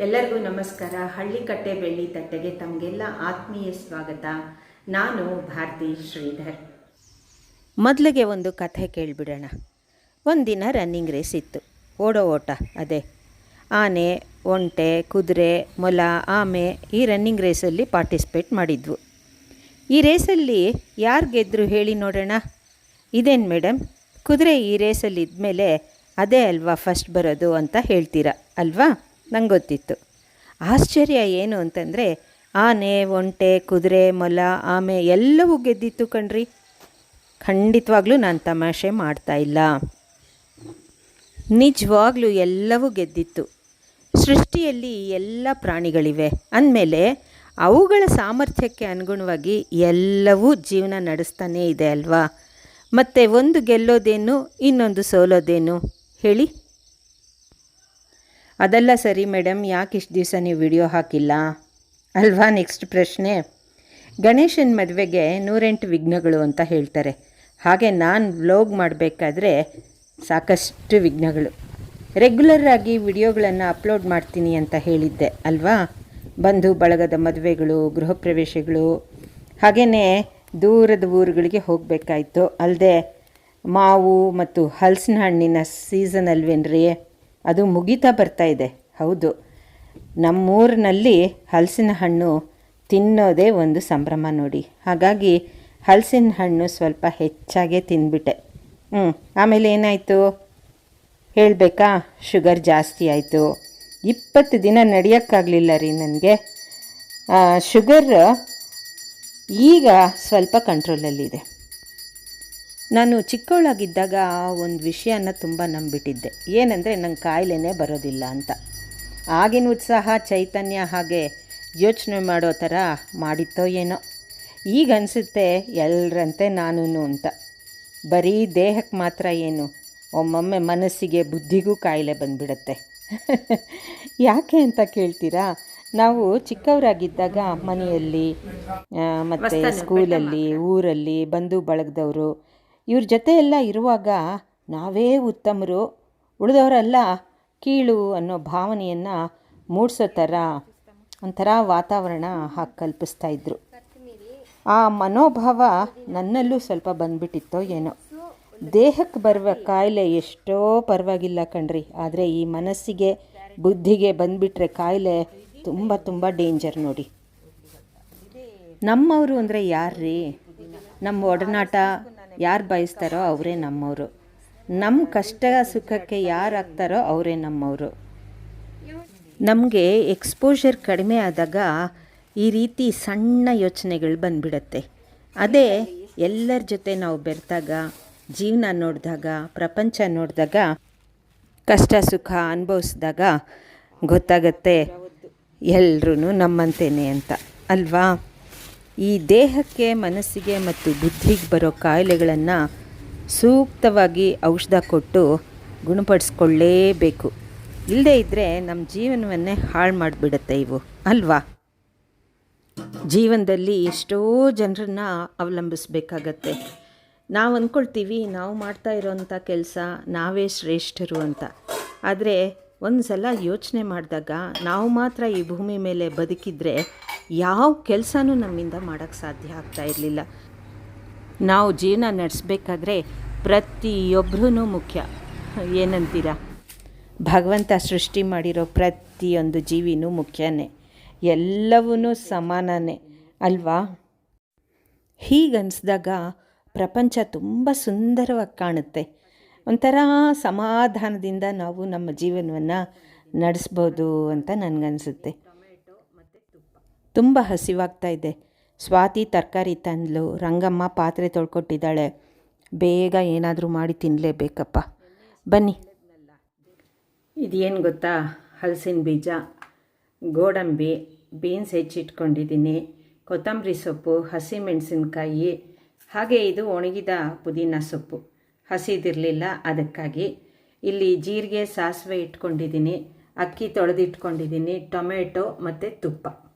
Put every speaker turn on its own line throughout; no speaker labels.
ಎಲ್ಲರಿಗೂ ನಮಸ್ಕಾರ. ಹಳ್ಳಿಕಟ್ಟೆ ಬೆಳ್ಳಿ ತಟ್ಟೆಗೆ ತಮಗೆಲ್ಲ ಆತ್ಮೀಯ ಸ್ವಾಗತ. ನಾನು ಭಾರತಿ ಶ್ರೀಧರ್. ಮೊದಲಿಗೆ ಒಂದು ಕಥೆ ಕೇಳಿಬಿಡೋಣ. ಒಂದಿನ ರನ್ನಿಂಗ್ ರೇಸ್ ಇತ್ತು. ಓಡೋ ಓಟ, ಅದೇ. ಆನೆ, ಒಂಟೆ, ಕುದುರೆ, ಮೊಲ, ಆಮೆ ಈ ರನ್ನಿಂಗ್ ರೇಸಲ್ಲಿ ಪಾರ್ಟಿಸಿಪೇಟ್ ಮಾಡಿದ್ವು. ಈ ರೇಸಲ್ಲಿ ಯಾರು ಗೆದ್ದರು ಹೇಳಿ ನೋಡೋಣ? ಇದೇನು ಮೇಡಮ್ ಕುದುರೆ ಈ ರೇಸಲ್ಲಿ ಇದ್ಮೇಲೆ ಅದೇ ಅಲ್ವಾ ಫಸ್ಟ್ ಬರೋದು ಅಂತ ಹೇಳ್ತೀರಾ, ಅಲ್ವಾ? ನಂಗೆ ಗೊತ್ತಿತ್ತು ಆಶ್ಚರ್ಯ ಏನು ಅಂತಂದರೆ, ಆನೆ, ಒಂಟೆ, ಕುದುರೆ, ಮೊಲ, ಆಮೆ ಎಲ್ಲವೂ ಗೆದ್ದಿತ್ತು ಕಣ್ರಿ. ಖಂಡಿತವಾಗ್ಲೂ ನಾನು ತಮಾಷೆ ಮಾಡ್ತಾ ಇಲ್ಲ. ನಿಜವಾಗ್ಲೂ ಎಲ್ಲವೂ ಗೆದ್ದಿತ್ತು. ಸೃಷ್ಟಿಯಲ್ಲಿ ಎಲ್ಲ ಪ್ರಾಣಿಗಳಿವೆ. ಅಂದಮೇಲೆ ಅವುಗಳ ಸಾಮರ್ಥ್ಯಕ್ಕೆ ಅನುಗುಣವಾಗಿ ಎಲ್ಲವೂ ಜೀವನ ನಡೆಸ್ತಾನೇ ಇದೆ ಅಲ್ವಾ? ಮತ್ತು ಒಂದು ಗೆಲ್ಲೋದೇನು, ಇನ್ನೊಂದು ಸೋಲೋದೇನು? ಹೇಳಿ. ಅದೆಲ್ಲ ಸರಿ ಮೇಡಮ್ ಯಾಕೆ ಇಷ್ಟು ದಿವಸ ನೀವು ವಿಡಿಯೋ ಹಾಕಿಲ್ಲ? ಅಲ್ವಾ? ನೆಕ್ಸ್ಟ್ ಪ್ರಶ್ನೆ. ಗಣೇಶನ ಮದುವೆಗೆ ನೂರೆಂಟು ವಿಘ್ನಗಳು ಅಂತ ಹೇಳ್ತಾರೆ. ಹಾಗೆ ನಾನು ವ್ಲೋಗ್ ಮಾಡಬೇಕಾದ್ರೆ ಸಾಕಷ್ಟು ವಿಘ್ನಗಳು. ರೆಗ್ಯುಲರ್ ಆಗಿ ವಿಡಿಯೋಗಳನ್ನು ಅಪ್ಲೋಡ್ ಮಾಡ್ತೀನಿ ಅಂತ ಹೇಳಿದ್ದೆ, ಅಲ್ವಾ? ಬಂಧು ಬಳಗದ ಮದುವೆಗಳು, ಗೃಹ ಪ್ರವೇಶಗಳು. ಹಾಗೆಯೇ ದೂರದ ಊರುಗಳಿಗೆ ಹೋಗಬೇಕಾಯಿತು. ಅಲ್ಲದೆ ಮಾವು ಮತ್ತು ಹಲಸಿನ ಹಣ್ಣಿನ ಸೀಸನ್ ಅಲ್ವೇನ್ರಿ? ಅದು ಮುಗಿತಾ ಬರ್ತಾ ಇದೆ. ಹೌದು. ನಮ್ಮೂರಿನಲ್ಲಿ ಹಲಸಿನ ಹಣ್ಣು ತಿನ್ನೋದೇ ಒಂದು ಸಂಭ್ರಮ ನೋಡಿ. ಹಾಗಾಗಿ ಹಲಸಿನ ಹಣ್ಣು ಸ್ವಲ್ಪ ಹೆಚ್ಚಾಗೇ ತಿಂದ್ಬಿಟ್ಟೆ. ಹ್ಞೂ ಆಮೇಲೆ ಏನಾಯಿತು? ಹೇಳಬೇಕಾ? ಶುಗರ್ ಜಾಸ್ತಿ ಆಯಿತು. ಇಪ್ಪತ್ತು ದಿನ ನಡೆಯೋಕ್ಕಾಗಲಿಲ್ಲ ರೀ ನನಗೆ. ಶುಗರ್ ಈಗ ಸ್ವಲ್ಪ ಕಂಟ್ರೋಲಲ್ಲಿದೆ ನಾನು ಚಿಕ್ಕವಳಾಗಿದ್ದಾಗ ಆ ಒಂದು ವಿಷಯನ ತುಂಬ ನಂಬಿಟ್ಟಿದ್ದೆ. ಏನಂದರೆ ನಂಗೆ ಕಾಯಿಲೆನೇ ಬರೋದಿಲ್ಲ ಅಂತ. ಆಗಿನ ಉತ್ಸಾಹ ಚೈತನ್ಯ ಹಾಗೆ ಯೋಚನೆ ಮಾಡೋ ಥರ ಮಾಡಿತ್ತೋ ಏನೋ. ಈಗ ಅನಿಸುತ್ತೆ ಎಲ್ಲರಂತೆ ನಾನೂ ಅಂತ. ಬರೀ ದೇಹಕ್ಕೆ ಮಾತ್ರ ಏನು ಒಮ್ಮೊಮ್ಮೆ ಮನಸ್ಸಿಗೆ ಬುದ್ಧಿಗೂ ಕಾಯಿಲೆ ಬಂದ್ಬಿಡತ್ತೆ. ಯಾಕೆ ಅಂತ ಕೇಳ್ತೀರಾ? ನಾವು ಚಿಕ್ಕವರಾಗಿದ್ದಾಗ ಮನೆಯಲ್ಲಿ ಮತ್ತು ಸ್ಕೂಲಲ್ಲಿ ಊರಲ್ಲಿ ಬಂಧು ಬಳಗದವರು ಇವ್ರ ಜೊತೆ ಎಲ್ಲ ಇರುವಾಗ ನಾವೇ ಉತ್ತಮರು, ಉಳಿದವರೆಲ್ಲ ಕೀಳು ಅನ್ನೋ ಭಾವನೆಯನ್ನು ಮೂಡಿಸೋ ಥರ ಒಂಥರ ವಾತಾವರಣ ಹಾಕಿ ಕಲ್ಪಿಸ್ತಾ ಇದ್ರು. ಆ ಮನೋಭಾವ ನನ್ನಲ್ಲೂ ಸ್ವಲ್ಪ ಬಂದ್ಬಿಟ್ಟಿತ್ತೋ ಏನೋ. ದೇಹಕ್ಕೆ ಬರುವ ಕಾಯಿಲೆ ಎಷ್ಟೋ ಪರವಾಗಿಲ್ಲ ಕಣ್ರಿ, ಆದರೆ ಈ ಮನಸ್ಸಿಗೆ, ಬುದ್ಧಿಗೆ ಬಂದುಬಿಟ್ರೆ ಕಾಯಿಲೆ ತುಂಬ ತುಂಬ ಡೇಂಜರ್ ನೋಡಿ. ನಮ್ಮವರು ಅಂದರೆ ಯಾರ್ರೀ? ನಮ್ಮ ಒಡನಾಟ ಯಾರು ಬಯಸ್ತಾರೋ ಅವರೇ ನಮ್ಮವರು. ನಮ್ಮ ಕಷ್ಟ ಸುಖಕ್ಕೆ ಯಾರು ಆಗ್ತಾರೋ ಅವರೇ ನಮ್ಮವರು. ನಮಗೆ ಎಕ್ಸ್ಪೋಷರ್ ಕಡಿಮೆ ಆದಾಗ ಈ ರೀತಿ ಸಣ್ಣ ಯೋಚನೆಗಳು ಬಂದ್ಬಿಡತ್ತೆ. ಅದೇ ಎಲ್ಲರ ಜೊತೆ ನಾವು ಬೆರೆತಾಗ, ಜೀವನ ನೋಡಿದಾಗ, ಪ್ರಪಂಚ ನೋಡಿದಾಗ, ಕಷ್ಟ ಸುಖ ಅನುಭವಿಸಿದಾಗ ಗೊತ್ತಾಗತ್ತೆ ಎಲ್ಲರೂ ನಮ್ಮಂತೇನೆ ಅಂತ. ಅಲ್ವಾ? ಈ ದೇಹಕ್ಕೆ, ಮನಸ್ಸಿಗೆ ಮತ್ತು ಬುದ್ಧಿಗೆ ಬರೋ ಕಾಯಿಲೆಗಳನ್ನು ಸೂಕ್ತವಾಗಿ ಔಷಧ ಕೊಟ್ಟು ಗುಣಪಡಿಸ್ಕೊಳ್ಳೇಬೇಕು. ಇಲ್ಲದೇ ಇದ್ದರೆ ನಮ್ಮ ಜೀವನವನ್ನೇ ಹಾಳು ಮಾಡಿಬಿಡುತ್ತೆ ಇವು, ಅಲ್ವಾ? ಜೀವನದಲ್ಲಿ ಎಷ್ಟೋ ಜನರನ್ನ ಅವಲಂಬಿಸಬೇಕಾಗತ್ತೆ. ನಾವು ಅಂದ್ಕೊಳ್ತೀವಿ ನಾವು ಮಾಡ್ತಾ ಇರೋವಂಥ ಕೆಲಸ ನಾವೇ ಶ್ರೇಷ್ಠರು ಅಂತ. ಆದರೆ ಒಂದು ಸಲ ಯೋಚನೆ ಮಾಡಿದಾಗ ನಾವು ಮಾತ್ರ ಈ ಭೂಮಿ ಮೇಲೆ ಬದುಕಿದ್ರೆ ಯಾವ ಕೆಲಸನೂ ನಮ್ಮಿಂದ ಮಾಡೋಕ್ಕೆ ಸಾಧ್ಯ ಆಗ್ತಾ ಇರಲಿಲ್ಲ. ನಾವು ಜೀವನ ನಡೆಸಬೇಕಾದ್ರೆ ಪ್ರತಿಯೊಬ್ಬರೂ ಮುಖ್ಯ. ಏನಂತೀರ? ಭಗವಂತ ಸೃಷ್ಟಿ ಮಾಡಿರೋ ಪ್ರತಿಯೊಂದು ಜೀವಿನೂ ಮುಖ್ಯನೇ. ಎಲ್ಲವೂ ಸಮಾನನೇ, ಅಲ್ವಾ? ಹೀಗನ್ಸಿದಾಗ ಪ್ರಪಂಚ ತುಂಬ ಸುಂದರವಾಗಿ ಕಾಣುತ್ತೆ. ಒಂಥರ ಸಮಾಧಾನದಿಂದ ನಾವು ನಮ್ಮ ಜೀವನವನ್ನು ನಡೆಸ್ಬೋದು ಅಂತ ನನಗನ್ಸುತ್ತೆ. ತುಂಬ ಹಸಿವಾಗ್ತಾ ಇದೆ. ಸ್ವಾತಿ ತರಕಾರಿ ತಂದ್ಲು, ರಂಗಮ್ಮ ಪಾತ್ರೆ ತೊಳ್ಕೊಟ್ಟಿದ್ದಾಳೆ. ಬೇಗ ಏನಾದರೂ ಮಾಡಿ ತಿನ್ನಲೇಬೇಕಪ್ಪ ಬನ್ನಿ. ಇದೇನು ಗೊತ್ತಾ? ಹಲಸಿನ ಬೀಜ, ಗೋಡಂಬಿ, ಬೀನ್ಸ್ ಹೆಚ್ಚಿಟ್ಕೊಂಡಿದ್ದೀನಿ, ಕೊತ್ತಂಬರಿ ಸೊಪ್ಪು ಹಸಿಮೆಣಸಿನ್ಕಾಯಿ ಹಾಗೆ ಇದು ಒಣಗಿದ ಪುದೀನ ಸೊಪ್ಪು. ಹಸಿದಿರಲಿಲ್ಲ ಅದಕ್ಕಾಗಿ. ಇಲ್ಲಿ ಜೀರಿಗೆ, ಸಾಸಿವೆ ಇಟ್ಕೊಂಡಿದ್ದೀನಿ, ಅಕ್ಕಿ ತೊಳೆದಿಟ್ಕೊಂಡಿದ್ದೀನಿ, ಟೊಮೆಟೊ ಮತ್ತು ತುಪ್ಪ.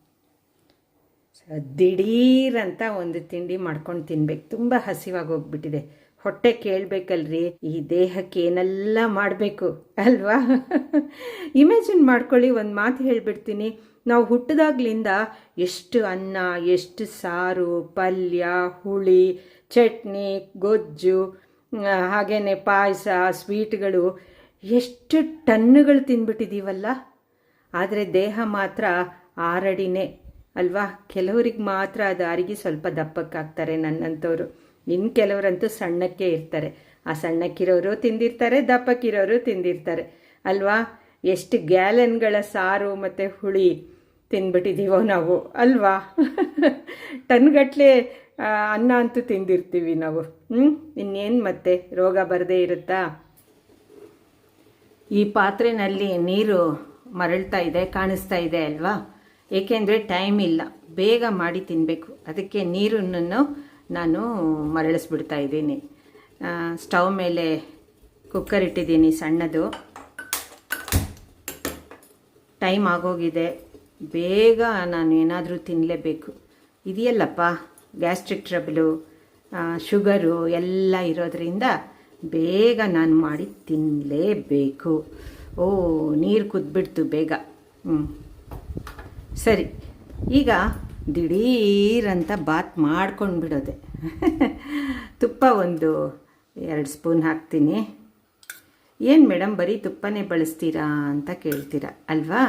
ದಿಢೀರಂತ ಒಂದು ತಿಂಡಿ ಮಾಡ್ಕೊಂಡು ತಿನ್ಬೇಕು. ತುಂಬ ಹಸಿವಾಗಿ ಹೋಗ್ಬಿಟ್ಟಿದೆ. ಹೊಟ್ಟೆ ಕೇಳಬೇಕಲ್ರಿ, ಈ ದೇಹಕ್ಕೆ ಏನೆಲ್ಲ ಮಾಡಬೇಕು ಅಲ್ವಾ? ಇಮ್ಯಾಜಿನ್ ಮಾಡ್ಕೊಳ್ಳಿ, ಒಂದು ಮಾತು ಹೇಳಿಬಿಡ್ತೀನಿ. ನಾವು ಹುಟ್ಟಿದಾಗ್ಲಿಂದ ಎಷ್ಟು ಅನ್ನ, ಎಷ್ಟು ಸಾರು, ಪಲ್ಯ, ಹುಳಿ, ಚಟ್ನಿ, ಗೊಜ್ಜು ಹಾಗೆಯೇ ಪಾಯಸ, ಸ್ವೀಟ್ಗಳು ಎಷ್ಟು ಟನ್ನುಗಳು ತಿಂದ್ಬಿಟ್ಟಿದ್ದೀವಲ್ಲ ಆದರೆ ದೇಹ ಮಾತ್ರ ಆರಡಿನೇ. ಅಲ್ವಾ? ಕೆಲವ್ರಿಗೆ ಮಾತ್ರ ಅದು ಅರಿಗೆ ಸ್ವಲ್ಪ ದಪ್ಪಕ್ಕಾಗ್ತಾರೆ ನನ್ನಂಥವ್ರು ಇನ್ನು ಕೆಲವರಂತೂ ಸಣ್ಣಕ್ಕೆ ಇರ್ತಾರೆ. ಆ ಸಣ್ಣಕ್ಕಿರೋರು ತಿಂದಿರ್ತಾರೆ, ದಪ್ಪಕ್ಕಿರೋರು ತಿಂದಿರ್ತಾರೆ. ಅಲ್ವಾ? ಎಷ್ಟು ಗ್ಯಾಲನ್ಗಳ ಸಾರು ಮತ್ತು ಹುಳಿ ತಿಂದ್ಬಿಟ್ಟಿದ್ದೀವೋ ನಾವು. ಅಲ್ವಾ? ಟನ್ಗಟ್ಲೆ ಅನ್ನ ಅಂತೂ ತಿಂದಿರ್ತೀವಿ ನಾವು. ಹ್ಞೂ ಇನ್ನೇನು ಮತ್ತೆ? ರೋಗ ಬರದೇ ಇರುತ್ತಾ? ಈ ಪಾತ್ರೆನಲ್ಲಿ ನೀರು ಮರಳ್ತಾ ಇದೆ, ಕಾಣಿಸ್ತಾ ಇದೆ ಅಲ್ವಾ? ಏಕೆಂದರೆ ಟೈಮ್ ಇಲ್ಲ. ಬೇಗ ಮಾಡಿ ತಿನ್ನಬೇಕು ಅದಕ್ಕೆ ನೀರನ್ನು ನಾನು ಮರಳಿಸ್ಬಿಡ್ತಾ ಇದ್ದೀನಿ. ಸ್ಟವ್ ಮೇಲೆ ಕುಕ್ಕರ್ ಇಟ್ಟಿದ್ದೀನಿ ಸಣ್ಣದು. ಟೈಮ್ ಆಗೋಗಿದೆ. ಬೇಗ ನಾನು ಏನಾದರೂ ತಿನ್ನಲೇಬೇಕು ಇದೆಯಲ್ಲಪ್ಪ ಗ್ಯಾಸ್ಟ್ರಿಕ್ ಟ್ರಬಲು ಶುಗರು ಎಲ್ಲ ಇರೋದರಿಂದ ಬೇಗ ನಾನು ಮಾಡಿ ತಿನ್ನಲೇಬೇಕು ಓ, ನೀರು ಕುದ್ಬಿಡ್ತು ಬೇಗ. ಹ್ಞೂ ಸರಿ, ಈಗ ದಿಢೀರಂತ ಬಾತ್ ಮಾಡ್ಕೊಂಡು ಬಿಡೋದೆ ತುಪ್ಪ ಒಂದು ಎರಡು ಸ್ಪೂನ್ ಹಾಕ್ತೀನಿ. ಏನು ಮೇಡಮ್ ಬರೀ ತುಪ್ಪನೇ ಬಳಸ್ತೀರಾ ಅಂತ ಕೇಳ್ತೀರಾ? ಅಲ್ವಾ?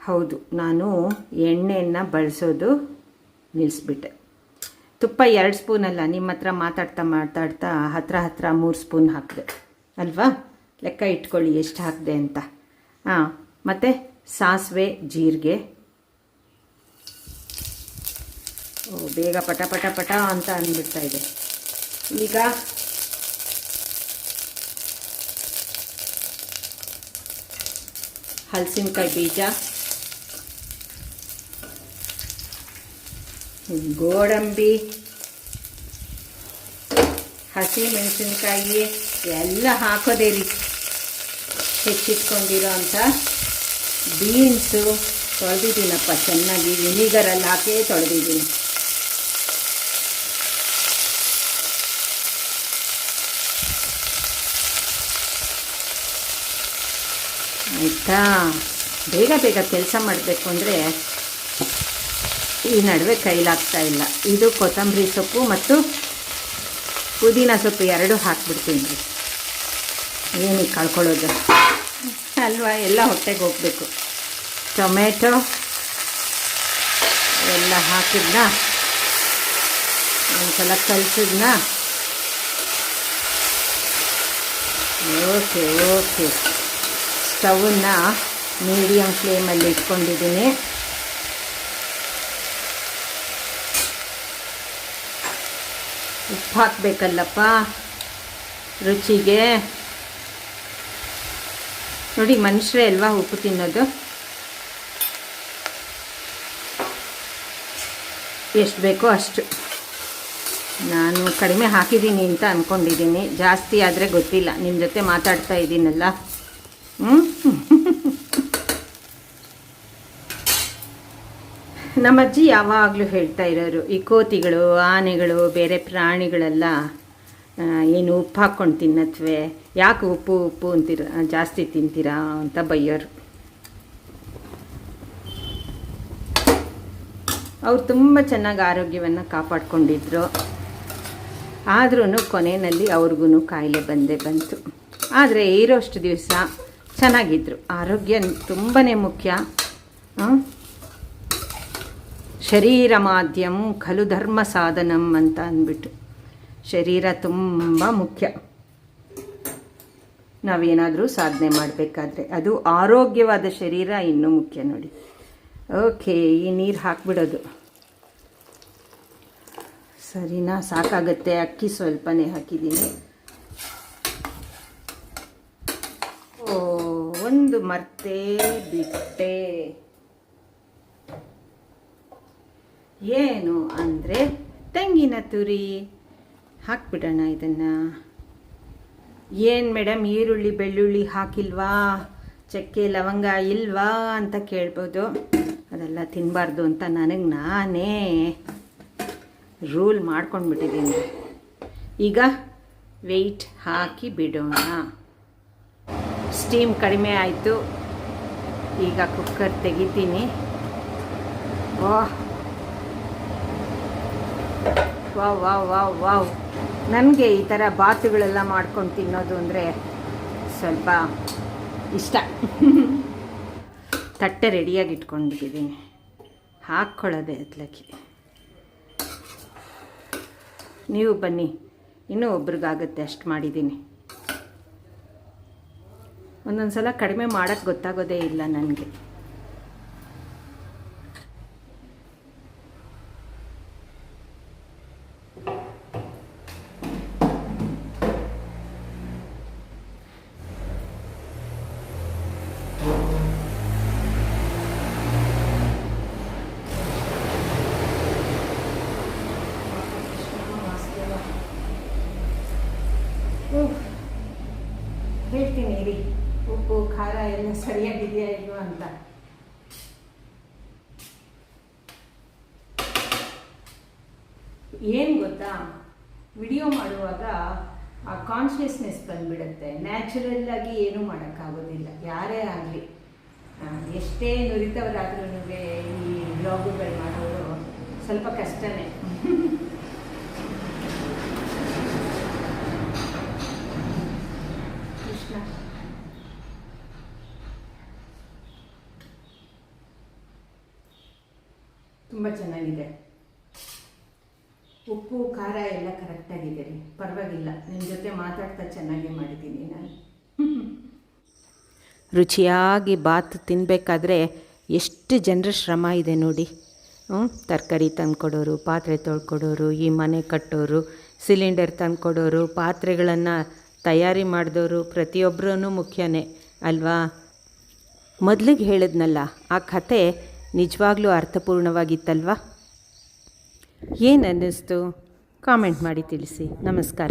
ಹೌದು, ನಾನು ಎಣ್ಣೆಯನ್ನು ಬಳಸೋದು ನಿಲ್ಲಿಸ್ಬಿಟ್ಟೆ ತುಪ್ಪ ಎರಡು ಸ್ಪೂನ್ ಅಲ್ಲ ನಿಮ್ಮ ಹತ್ರ ಮಾತಾಡ್ತಾ ಮಾತಾಡ್ತಾ ಹತ್ರ ಹತ್ರ ಮೂರು ಸ್ಪೂನ್ ಹಾಕಿದೆ. ಅಲ್ವಾ? ಲೆಕ್ಕ ಇಟ್ಕೊಳ್ಳಿ, ಎಷ್ಟು ಹಾಕಿದೆ ಅಂತ. ಹಾಂ, ಮತ್ತು? ಸಾಸಿವೆ, ಜೀರಿಗೆ. ಬೇಗ ಪಟ ಪಟ ಪಟ ಅಂತ ಅಂದ್ಬಿಡ್ತಾ ಇದೆ. ಈಗ ಹಲಸಿನಕಾಯಿ ಬೀಜ. ಗೋಡಂಬಿ. ಹಸಿ ಮೆಣಸಿನಕಾಯಿ ಎಲ್ಲ ಹಾಕೋದೇ ರೀ. ಹೆಚ್ಚಿಟ್ಕೊಂಡಿರೋ ಅಂಥ ಬೀನ್ಸು ತೊಳೆದಿದ್ದೀನಪ್ಪ ಚೆನ್ನಾಗಿ ವಿನಿಗರಲ್ಲಿ ಹಾಕಿ ತೊಳೆದಿದ್ದೀನಿ. ಆಯಿತಾ? ಬೇಗ ಬೇಗ ಕೆಲಸ ಮಾಡಬೇಕು ಅಂದರೆ ಈ ನಡುವೆ ಕೈಲಾಗ್ತಾ ಇಲ್ಲ. ಇದು ಕೊತ್ತಂಬರಿ ಸೊಪ್ಪು ಮತ್ತು ಪುದೀನ ಸೊಪ್ಪು ಎರಡು ಹಾಕ್ಬಿಡ್ತೀನಿ. ಏನಕ್ಕೆ ಕಳ್ಕೊಳ್ಳೋದು? ಅಲ್ವಾ? ಎಲ್ಲ ಹೊಟ್ಟೆಗೆ ಹೋಗಬೇಕು. ಟೊಮೆಟೊ ಎಲ್ಲ ಹಾಕಿದ್ನ? ಒಂದ್ಸಲ ಕಲಿಸಿದ್ನ? Okay okay. ಸ್ಟವನ್ನು ಮೀಡಿಯಮ್ ಫ್ಲೇಮಲ್ಲಿ ಇಟ್ಕೊಂಡಿದ್ದೀನಿ. ಉಪ್ಪು ಹಾಕಬೇಕಲ್ಲಪ್ಪ ರುಚಿಗೆ. ನೋಡಿ, ಮನುಷ್ಯರೇ ಅಲ್ವಾ ಉಪ್ಪು ತಿನ್ನೋದು? ಎಷ್ಟು ಬೇಕೋ ಅಷ್ಟು. ನಾನು ಕಡಿಮೆ ಹಾಕಿದ್ದೀನಿ ಅಂತ ಅಂದ್ಕೊಂಡಿದ್ದೀನಿ ಜಾಸ್ತಿ ಆದರೆ ಗೊತ್ತಿಲ್ಲ. ನಿಮ್ಮ ಜೊತೆ ಮಾತಾಡ್ತಾ ಇದ್ದೀನಲ್ಲ. ಹ್ಞೂ ನಮ್ಮ ಅಜ್ಜಿ ಯಾವಾಗಲೂ ಹೇಳ್ತಾ ಇರೋರು, ಈ ಕೋತಿಗಳು, ಆನೆಗಳು, ಬೇರೆ ಪ್ರಾಣಿಗಳೆಲ್ಲ ಏನು ಉಪ್ಪು ಹಾಕ್ಕೊಂಡು ತಿನ್ನತ್ವೆ. ಯಾಕೆ ಉಪ್ಪು ಉಪ್ಪು ಅಂತೀರ, ಜಾಸ್ತಿ ತಿಂತೀರಾ ಅಂತ ಬೈಯೋರು. ಅವ್ರು ತುಂಬ ಚೆನ್ನಾಗಿ ಆರೋಗ್ಯವನ್ನು ಕಾಪಾಡ್ಕೊಂಡಿದ್ರು. ಆದ್ರೂ ಕೊನೆಯಲ್ಲಿ ಅವ್ರಿಗೂ ಕಾಯಿಲೆ ಬಂದೇ ಬಂತು. ಆದರೆ ಇರೋಷ್ಟು ದಿವಸ ಚೆನ್ನಾಗಿದ್ರು. ಆರೋಗ್ಯ ತುಂಬಾ ಮುಖ್ಯ. ಶರೀರ ಮಾಧ್ಯಮ ಖಲು ಧರ್ಮ ಸಾಧನಂ ಅಂತ ಅಂದ್ಬಿಟ್ಟು. ಶರೀರ ತುಂಬ ಮುಖ್ಯ. ನಾವೇನಾದರೂ ಸಾಧನೆ ಮಾಡಬೇಕಾದ್ರೆ ಅದು ಆರೋಗ್ಯವಾದ ಶರೀರ ಇನ್ನೂ ಮುಖ್ಯ ನೋಡಿ. ಓಕೆ, ಈ ನೀರು ಹಾಕ್ಬಿಡೋದು. ಸರಿನಾ, ಸಾಕಾಗತ್ತೆ, ಅಕ್ಕಿ ಸ್ವಲ್ಪನೇ ಹಾಕಿದ್ದೀನಿ. ಓ, ಒಂದು ಮರ್ತೆ ಬಿಟ್ಟೆ. ಏನು ಅಂದರೆ ತೆಂಗಿನ ತುರಿ. ಹಾಕ್ಬಿಡೋಣ ಇದನ್ನು. ಏನು ಮೇಡಮ್, ಈರುಳ್ಳಿ, ಬೆಳ್ಳುಳ್ಳಿ ಹಾಕಿಲ್ವಾ? ಚಕ್ಕೆ, ಲವಂಗ ಇಲ್ವಾ ಅಂತ ಕೇಳ್ಬೋದು. ಅದೆಲ್ಲ ತಿನ್ನಬಾರ್ದು ಅಂತ ನನಗೆ ನಾನೇ ರೂಲ್ ಮಾಡ್ಕೊಂಡ್ಬಿಟ್ಟಿದ್ದೀನಿ. ಈಗ ವೆಯ್ಟ್ ಹಾಕಿ ಬಿಡೋಣ. ಸ್ಟೀಮ್ ಕಡಿಮೆ ಆಯಿತು. ಈಗ ಕುಕ್ಕರ್ ತೆಗಿತೀನಿ. ವಾಹ್. ವಾವ್ ವಾವ್ ವಾವ್ ವಾವ್ ನನಗೆ ಈ ಥರ ಬಾತುಗಳೆಲ್ಲ ಮಾಡ್ಕೊಂಡು ತಿನ್ನೋದು ಅಂದರೆ ಸ್ವಲ್ಪ ಇಷ್ಟ. ತಟ್ಟೆ ರೆಡಿಯಾಗಿ ಇಟ್ಕೊಂಡ್ಬಿಟ್ಟಿದ್ದೀನಿ. ಹಾಕ್ಕೊಳ್ಳೋದೆ ಅದ್ಲಕ್ಕಿ. ನೀವು ಬನ್ನಿ, ಇನ್ನೂ ಒಬ್ರಿಗಾಗುತ್ತೆ, ಅಷ್ಟು ಮಾಡಿದ್ದೀನಿ. ಒಂದೊಂದು ಸಲ ಕಡಿಮೆ ಮಾಡೋಕ್ಕೆ ಗೊತ್ತಾಗೋದೇ ಇಲ್ಲ ನನಗೆ ಹೇಳ್ತೀನಿ ಇರಿ ಉಪ್ಪು ಖಾರ ಎಲ್ಲ ಸರಿಯಾಗಿದೆಯಾ ಇಲ್ವಾ ಅಂತ. ಏನು ಗೊತ್ತಾ? ವಿಡಿಯೋ ಮಾಡುವಾಗ ಆ ಕಾನ್ಷಿಯಸ್ನೆಸ್ ಬಂದ್ಬಿಡುತ್ತೆ. ನ್ಯಾಚುರಲ್ಲಾಗಿ ಏನೂ ಮಾಡೋಕ್ಕಾಗೋದಿಲ್ಲ. ಯಾರೇ ಆಗಲಿ. ಎಷ್ಟೇ ನುರಿತವರಾದ್ರೂ ಈ ಬ್ಲಾಗುಗಳು ಮಾಡೋದು ಸ್ವಲ್ಪ ಕಷ್ಟನೇ. ತುಂಬ ಚೆನ್ನಾಗಿದೆ. ಉಪ್ಪು, ಖಾರ ಎಲ್ಲ ಕರೆಕ್ಟಾಗಿದೆ ರೀ. ಪರವಾಗಿಲ್ಲ. ನಿಮ್ಮ ಜೊತೆ ಮಾತಾಡ್ತಾ ಚೆನ್ನಾಗೇ ಮಾಡಿದ್ದೀನಿ ನಾನು. ರುಚಿಯಾಗಿ ಬಾತ್ ತಿನ್ನಬೇಕಾದ್ರೆ ಎಷ್ಟು ಜನರ ಶ್ರಮ ಇದೆ ನೋಡಿ. ತರಕಾರಿ ತಂದ್ಕೊಡೋರು, ಪಾತ್ರೆ ತೊಳ್ಕೊಡೋರು, ಈ ಮನೆ ಕಟ್ಟೋರು, ಸಿಲಿಂಡರ್ ತಂದುಕೊಡೋರು, ಪಾತ್ರೆಗಳನ್ನು ತಯಾರಿ ಮಾಡಿದವರು ಪ್ರತಿಯೊಬ್ಬರೂ ಮುಖ್ಯನೇ, ಅಲ್ವಾ? ಮೊದಲಿಗೆ ಹೇಳಿದ್ನಲ್ಲ, ಆ ಕಥೆ ನಿಜವಾಗ್ಲೂ ಅರ್ಥಪೂರ್ಣವಾಗಿತ್ತಲ್ವಾ? ಏನು ಅನ್ನಿಸ್ತು? ಕಾಮೆಂಟ್ ಮಾಡಿ ತಿಳಿಸಿ. ನಮಸ್ಕಾರ.